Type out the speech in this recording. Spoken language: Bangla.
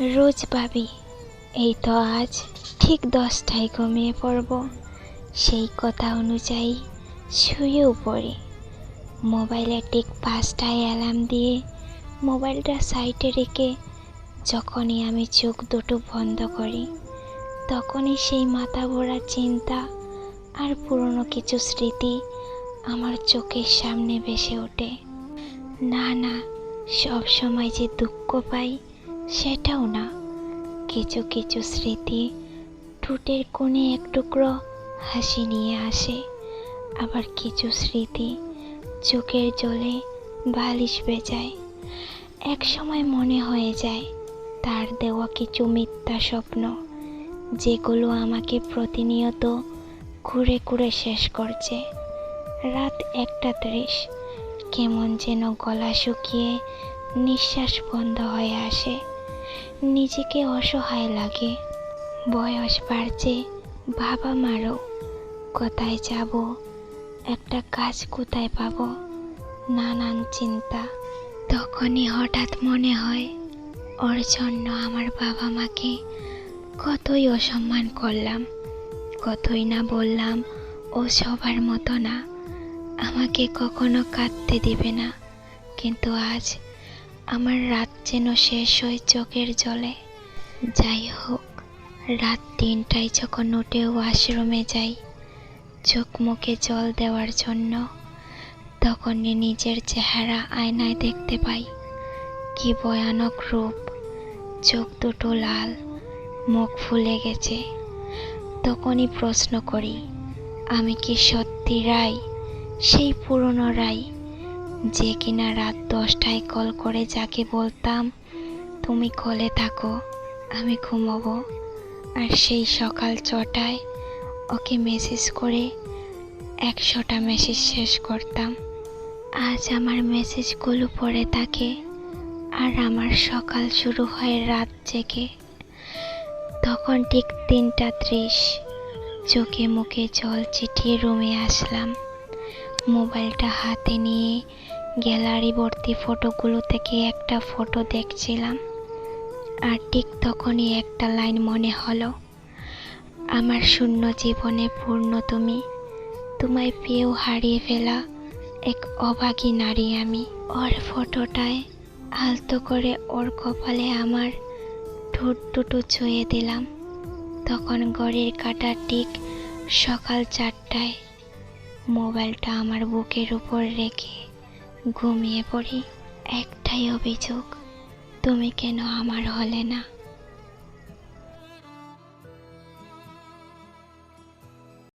রোজ ভাবি, এই তো আজ ঠিক দশটায় ঘুমিয়ে পড়ব। সেই কথা অনুযায়ী শুয়েও পড়ি। মোবাইলে ঠিক পাঁচটায় অ্যালার্ম দিয়ে মোবাইলটা সাইডে রেখে যখনই আমি চোখ দুটো বন্ধ করি, তখনই সেই মাথা ভরা চিন্তা আর পুরনো কিছু স্মৃতি আমার চোখের সামনে ভেসে ওঠে। না না সব সময় যে দুঃখ পাই সেটাও না। কিছু কিছু স্মৃতি ঠোঁটের কোণে এক টুকরো হাসি নিয়ে আসে। আবার কিছু স্মৃতি চোখের জলে বালিশ বেজায়। এক সময় মনে হয়ে যায়, তার দেওয়া কিছু মিথ্যা স্বপ্ন, যেগুলো আমাকে প্রতিনিয়ত ঘুরে ঘুরে শেষ করছে। রাত একটা ত্রিশ, কেমন যেন গলা শুকিয়ে নিঃশ্বাস বন্ধ হয়ে আসে। নিজেকে অসহায় লাগে। বয়স বাড়ছে, বাবা মারও। কোথায় যাব? একটা কাজ কোথায় পাবো? নানান চিন্তা। তখনই হঠাৎ মনে হয় ওর জন্য আমার বাবা মাকে কতই অসম্মান করলাম, কতই না বললাম, ও সবার মতো না। আমাকে কখনো কাঁদতে দেবে না। কিন্তু আজ আমার রাত যেন শেষ হয় চোখের জলে। যাই হোক, রাত তিনটায় যখন উঠে ওয়াশরুমে যাই, চোখ মুখে জল দেওয়ার জন্য তখনই নিজের চেহারা আয়নায় দেখতে পাই। কি ভয়ানক রূপ। চোখ দুটো লাল, মুখ ফুলে গেছে। তখনই প্রশ্ন করি, আমি কি সত্যি রাই সেই পুরনো রাই যে কিনা রাত দশটায় কল করে যাকে বলতাম, তুমি কলে থাকো, আমি ঘুমাবো। আর সেই সকাল ছটায় ওকে মেসেজ করে একশোটা মেসেজ শেষ করতাম। আজ আমার মেসেজগুলো পড়ে থাকে আর আমার সকাল শুরু হয় রাত জেগে। তখন ঠিক তিনটা ত্রিশ চোখে মুখে জল চিঠিয়ে রুমে আসলাম। মোবাইলটা হাতে নিয়ে গ্যালারি ভর্তি ফটোগুলো থেকে একটা ফটো দেখছিলাম, আর ঠিক তখনই একটা লাইন মনে হলো, আমার শূন্য জীবনে পূর্ণ তুমি, তোমায় পেয়েও হারিয়ে ফেলা এক অভাগী নারী আমি। ওর ফটোটায় আলতো করে ওর কপালে আমার ঠোঁট দুটো ছুঁয়ে দিলাম। তখন ঘড়ির কাটা ঠিক সকাল চারটায় মোবাইলটা আমার বুকের উপর রেখে ঘুমিয়ে পড়ি একটাই অভিযোগ তুমি কেন আমার হলে না?